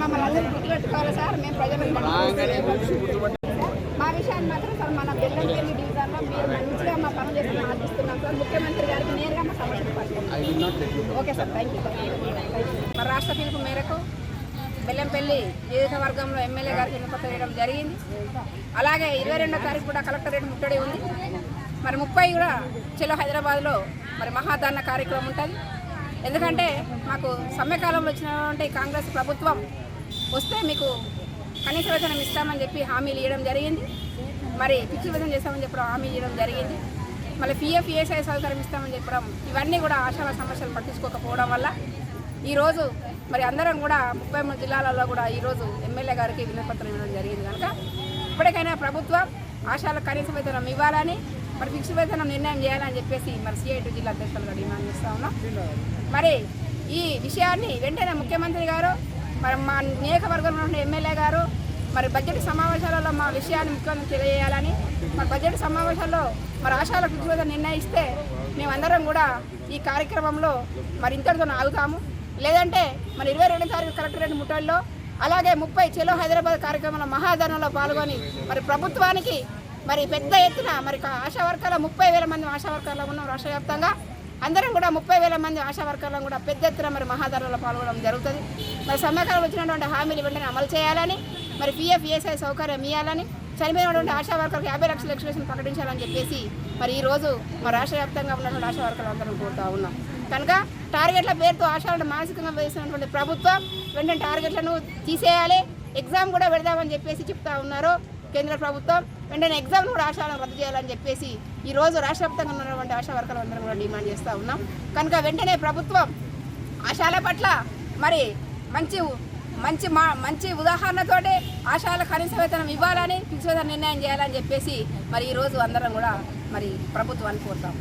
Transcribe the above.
మమ్మల్ని అందరూ గుర్తుపెట్టుకోవాలి సార్ మేము ప్రజలకు మా విషయాన్ని మాత్రం సార్ మన బెల్లంపల్లి డివిజన్లో మీరు మంచిగా మా పనులు చేసి ఆశిస్తున్నాం సార్ ముఖ్యమంత్రి గారికి నేరుగా మా సమస్యలు ఓకే సార్ థ్యాంక్ యూ మన రాష్ట్ర పిలుపు మేరకు బెల్లంపల్లి నియోజకవర్గంలో ఎమ్మెల్యే గారికి ఎన్నిక చేయడం జరిగింది. అలాగే ఇరవై రెండో తారీఖు కూడా కలెక్టరేట్ ముట్టడి ఉంది. మరి ముప్పై కూడా చెలో హైదరాబాద్లో మరి మహాదాన కార్యక్రమం ఉంటుంది. ఎందుకంటే మాకు సమ్మెకాలంలో వచ్చినటువంటి కాంగ్రెస్ ప్రభుత్వం వస్తే మీకు కనీస వేతనం ఇస్తామని చెప్పి హామీలు ఇవ్వడం జరిగింది. మరి పిచ్చి వేతనం చేస్తామని చెప్పడం హామీ ఇవ్వడం జరిగింది. మళ్ళీ పిఎఫ్ ఏసఐ సౌకర్యం ఇస్తామని చెప్పడం ఇవన్నీ కూడా ఆశాల సమస్యలు పట్టించుకోకపోవడం వల్ల ఈరోజు మరి అందరం కూడా ముప్పై మూడు జిల్లాలలో కూడా ఈరోజు ఎమ్మెల్యే గారికి వినపత్రం ఇవ్వడం జరిగింది కనుక. ఇప్పటికైనా ప్రభుత్వం ఆశాల కనీస వేతనం ఇవ్వాలని మరి ఫిక్స్ వేతనం నిర్ణయం చేయాలని చెప్పేసి మరి సిఐటి జిల్లా అధ్యక్షులుగా డిమాండ్ చేస్తా ఉన్నాం. మరి ఈ విషయాన్ని వెంటనే ముఖ్యమంత్రి గారు మరి మా నియోజకవర్గంలో ఉన్న ఎమ్మెల్యే గారు మరి బడ్జెట్ సమావేశాలలో మా విషయాన్ని ముఖ్యమంత్రి తెలియజేయాలని మరి బడ్జెట్ సమావేశాల్లో మరి ఆశాల ఫిక్స్ నిర్ణయిస్తే మేమందరం కూడా ఈ కార్యక్రమంలో మరి ఇంతటితో ఆగుతాము. లేదంటే మరి ఇరవై రెండు తారీఖు కలెక్టరేట్ ముట్టడిలో అలాగే ముప్పై చెలో హైదరాబాద్ కార్యక్రమంలో మహాధరణలో పాల్గొని మరి ప్రభుత్వానికి మరి పెద్ద ఎత్తున మరి ఆశా వర్కర్ల ముప్పై వేల మంది ఆశా వర్గాల్లో ఉన్నాం రాష్ట్ర వ్యాప్తంగా అందరం కూడా ముప్పై వేల మంది ఆశా వర్కర్లను కూడా పెద్ద ఎత్తున మరి మహాధరణలో పాల్గొనడం జరుగుతుంది. మరి సమ్మెకాలం వచ్చినటువంటి హామీలు వెంటనే అమలు చేయాలని మరి పిఎఫ్ ఈఎస్ఐ సౌకర్యం ఇవ్వాలని చనిపోయినటువంటి ఆశా వర్కర్కి యాభై లక్షల ఎక్స్ప్రెషన్ ప్రకటించాలని చెప్పేసి మరి ఈ రోజు మరి రాష్ట్ర వ్యాప్తంగా ఉన్నటువంటి ఆశా వర్కర్లు అందరం కోరుతా ఉన్నాం. కనుక టార్గెట్ల పేరుతో ఆశాలను మానసికంగా వేసినటువంటి ప్రభుత్వం వెంటనే టార్గెట్లను తీసేయాలి. ఎగ్జామ్ కూడా పెడదామని చెప్పేసి చెప్తా ఉన్నారు. కేంద్ర ప్రభుత్వం వెంటనే ఎగ్జామ్ కూడా ఆశాలను రద్దు చేయాలని చెప్పేసి ఈరోజు రోజు రాష్ట్ర వ్యాప్తంగా ఉన్నటువంటి ఆశా వర్కర్లు అందరం కూడా డిమాండ్ చేస్తూ ఉన్నాం. కనుక వెంటనే ప్రభుత్వం ఆశాల పట్ల మరి మంచి మంచి మా మంచి ఉదాహరణతోటే ఆశాల కనీస వేతనం ఇవ్వాలని ఫిక్స్ నిర్ణయం చేయాలని చెప్పేసి మరి ఈరోజు అందరం కూడా మరి ప్రభుత్వాన్ని కోరుతాం.